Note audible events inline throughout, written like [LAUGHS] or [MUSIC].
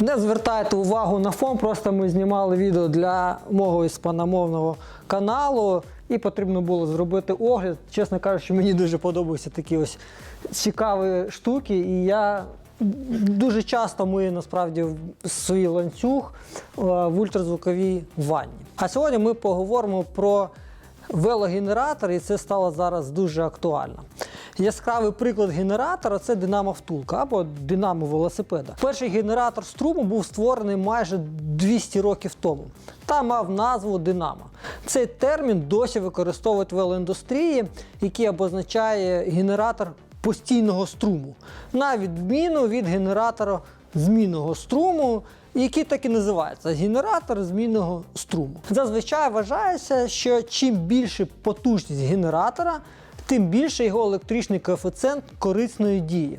Не звертайте увагу на фон, просто ми знімали відео для мого іспаномовного каналу, і потрібно було зробити огляд. Чесно кажучи, мені дуже подобаються такі ось цікаві штуки, і я дуже часто мию насправді свій ланцюг е, в ультразвуковій ванні. А сьогодні ми поговоримо про велогенератор, і це стало зараз дуже актуально. Яскравий приклад генератора це динамо втулка або динамо велосипеда. Перший генератор струму був створений майже 200 років тому та мав назву Динамо. Цей термін досі використовують в велоіндустрії, який обозначає генератор постійного струму, на відміну від генератора змінного струму, який так і називається генератор змінного струму. Зазвичай вважається, що чим більше потужність генератора, тим більше його електричний коефіцієнт корисної дії.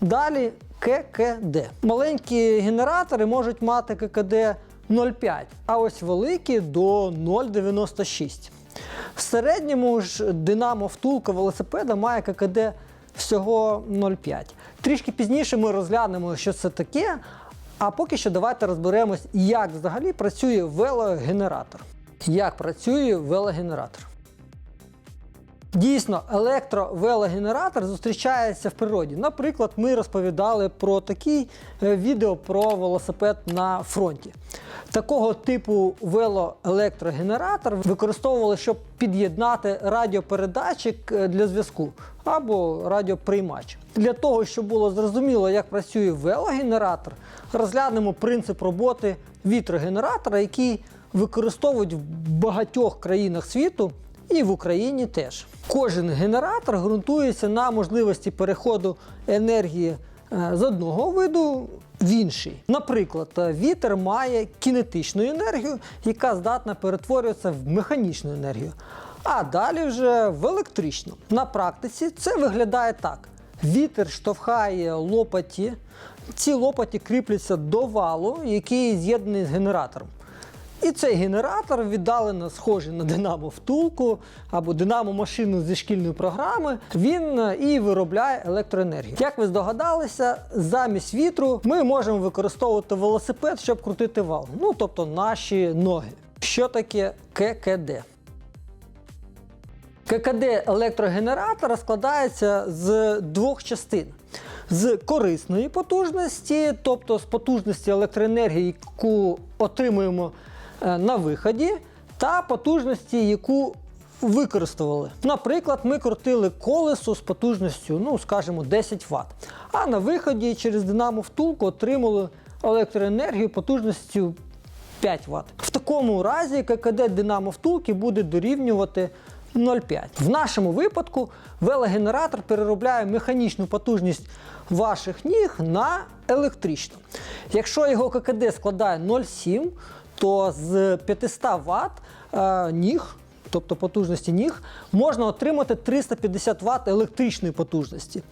Далі ККД. Маленькі генератори можуть мати ККД 0,5, а ось великі до 0,96. В середньому ж динамо втулка велосипеда має ККД всього 0,5. Трішки пізніше ми розглянемо, що це таке. А поки що давайте розберемось, як взагалі працює велогенератор. Як працює велогенератор? Дійсно, електровелогенератор зустрічається в природі. Наприклад, ми розповідали про такі е, відео про велосипед на фронті. Такого типу велоелектрогенератор використовували, щоб під'єднати радіопередатчик е, для зв'язку або радіоприймач. Для того, щоб було зрозуміло, як працює велогенератор, розглянемо принцип роботи вітрогенератора, який використовують в багатьох країнах світу і в Україні теж. Кожен генератор ґрунтується на можливості переходу енергії е, з одного виду в інший. Наприклад, е, вітер має кінетичну енергію, яка здатна перетворюватися в механічну енергію, а далі вже в електричну. На практиці це виглядає так: вітер штовхає лопаті, ці лопаті кріпляться до валу, який з'єднаний з генератором. І цей генератор віддалено схожий на динамо втулку або динамо машину зі шкільної програми. Він е, і виробляє електроенергію. Як ви здогадалися, замість вітру ми можемо використовувати велосипед, щоб крутити вал. Ну тобто наші ноги. Що таке ККД? ККД електрогенератора складається з двох частин. З корисної потужності, тобто з потужності електроенергії, яку отримуємо на виході, та потужності, яку використовували. Наприклад, ми крутили колесо з потужністю, ну, скажімо, 10 Вт. А на виході через динамо втулку отримали електроенергію потужністю 5 Вт. В такому разі ККД динамо втулки буде дорівнювати 0,5. В нашому випадку велогенератор переробляє механічну потужність ваших ніг на електричну. Якщо його ККД складає 0,7, то з 500 Вт е, ніг, тобто потужності ніг, можна отримати 350 Вт електричної потужності.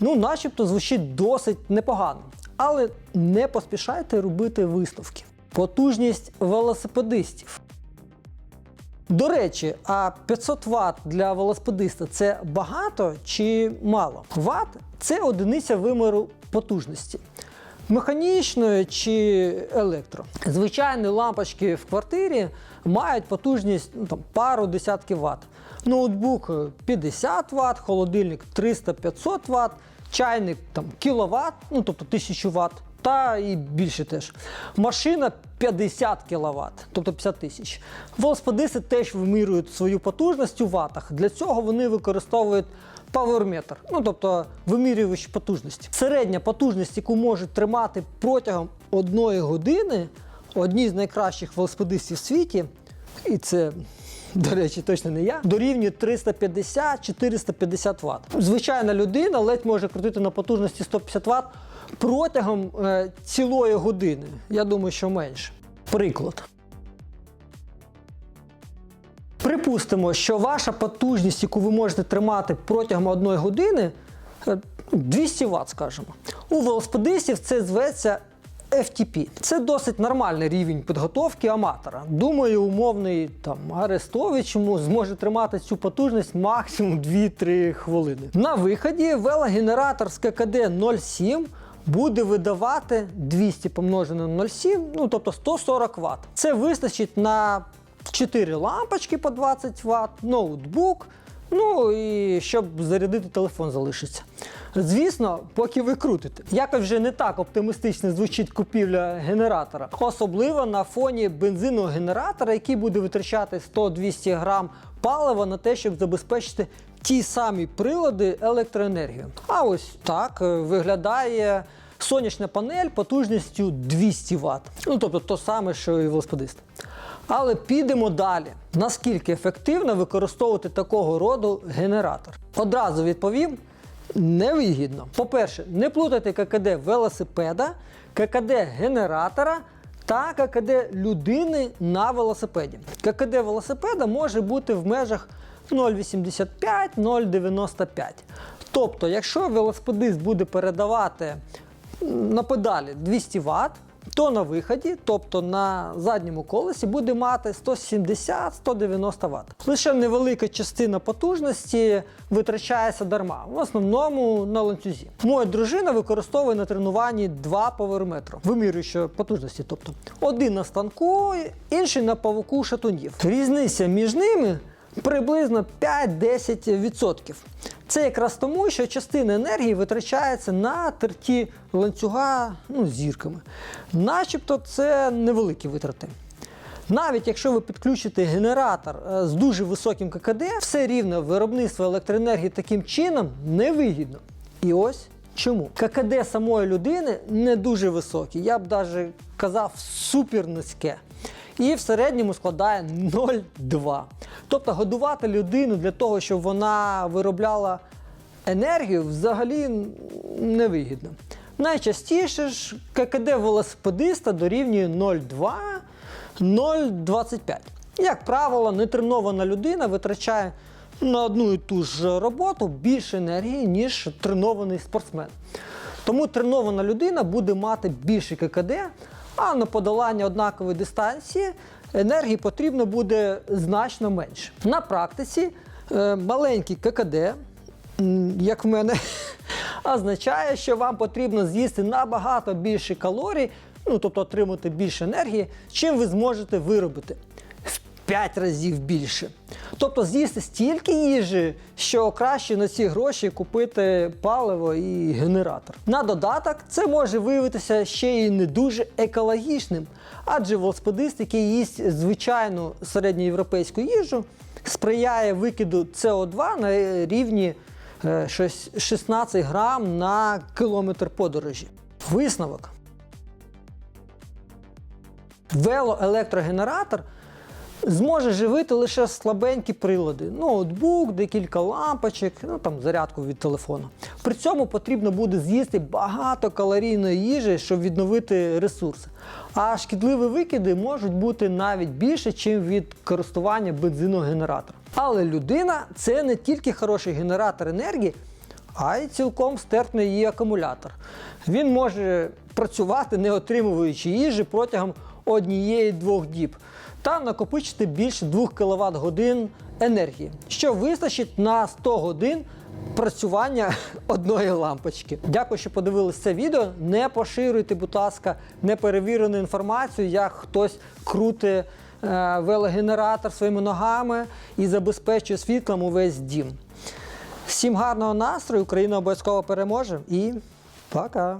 Ну, начебто звучить досить непогано. Але не поспішайте робити висновки. Потужність велосипедистів. До речі, а 500 Вт для велосипедиста це багато чи мало? Вт це одиниця виміру потужності. Механічної чи електро. Звичайні лампочки в квартирі мають потужність ну, там, пару десятків Вт. Ноутбук 50 Вт, холодильник 300-500 Вт, чайник там, кіловат, ну тобто 1000 Вт та і більше теж. Машина 50 кВт, тобто 50 тисяч. Велосипедисти теж вимірюють свою потужність у ватах. Для цього вони використовують паверметр, ну тобто вимірювач потужності. Середня потужність, яку можуть тримати протягом одної години, одні з найкращих велосипедистів в світі, і це. До речі, точно не я. Дорівнює 350-450 Вт. Звичайна людина ледь може крутити на потужності 150 Вт протягом е, цілої години. Я думаю, що менше. Приклад. Припустимо, що ваша потужність, яку ви можете тримати протягом одної години, е, 200 Вт, скажімо. У велосипедистів це зветься FTP. Це досить нормальний рівень підготовки аматора. Думаю, умовний там Арестович зможе тримати цю потужність максимум 2-3 хвилини. На виході велогенератор з ККД 0,7 буде видавати 200 помножене на 0,7, ну тобто 140 Вт. Це вистачить на 4 лампочки по 20 Вт, ноутбук, ну і щоб зарядити телефон залишиться. Звісно, поки ви крутите. Якось вже не так оптимістично звучить купівля генератора, особливо на фоні бензинного генератора, який буде витрачати 100-200 грам палива на те, щоб забезпечити ті самі прилади електроенергію. А ось так е, виглядає сонячна панель потужністю 200 Вт. Ну тобто то саме, що і велосипедист. Але підемо далі. Наскільки ефективно використовувати такого роду генератор? Одразу відповім. Невигідно. По-перше, не плутайте ККД велосипеда, ККД генератора та ККД людини на велосипеді. ККД велосипеда може бути в межах 0,85-0,95. Тобто, якщо велосипедист буде передавати на педалі 200 Вт, то на виході, тобто на задньому колесі, буде мати 170-190 Вт. Лише невелика частина потужності витрачається дарма, в основному на ланцюзі. Моя дружина використовує на тренуванні два поверметри, вимірюючи потужності. Тобто один на станку, інший на павуку шатунів. Різниця між ними приблизно 5-10%. Це якраз тому, що частина енергії витрачається на терті ланцюга ну, зірками. Начебто це невеликі витрати. Навіть якщо ви підключите генератор е, з дуже високим ККД, все рівно виробництво електроенергії таким чином невигідно. І ось чому. ККД самої людини не дуже високий, я б навіть казав супер низьке. І в середньому складає 0,2. Тобто годувати людину для того, щоб вона виробляла енергію, взагалі невигідно. Найчастіше ж ККД велосипедиста дорівнює 0,2 0,25. Як правило, нетренована людина витрачає на одну і ту ж роботу більше енергії, ніж тренований спортсмен. Тому тренована людина буде мати більше ККД, а на подолання однакової дистанції енергії потрібно буде значно менше. На практиці е, маленький ККД, як в мене, [LAUGHS] означає, що вам потрібно з'їсти набагато більше калорій, ну тобто отримати більше енергії, чим ви зможете виробити. В 5 разів більше. Тобто з'їсти стільки їжі, що краще на ці гроші купити паливо і генератор. На додаток це може виявитися ще й не дуже екологічним, адже велосипедист, який їсть звичайну середньоєвропейську їжу, сприяє викиду СО2 на рівні е, щось 16 грам на кілометр подорожі. Висновок. Велоелектрогенератор зможе живити лише слабенькі прилади, ноутбук, декілька лампочок, ну там зарядку від телефону. При цьому потрібно буде з'їсти багато калорійної їжі, щоб відновити ресурси. А шкідливі викиди можуть бути навіть більше, ніж від користування бензинового генератора. Але людина це не тільки хороший генератор енергії, а й цілком стерпний її акумулятор. Він може працювати, не отримуючи їжі протягом однієї-двох діб та накопичити більше 2 кВт годин енергії, що вистачить на 100 годин працювання [LAUGHS] одної лампочки. Дякую, що подивились це відео. Не поширюйте, будь ласка, неперевірену інформацію, як хтось крути е, велогенератор своїми ногами і забезпечує світлом увесь дім. Всім гарного настрою, Україна обов'язково переможе і пока!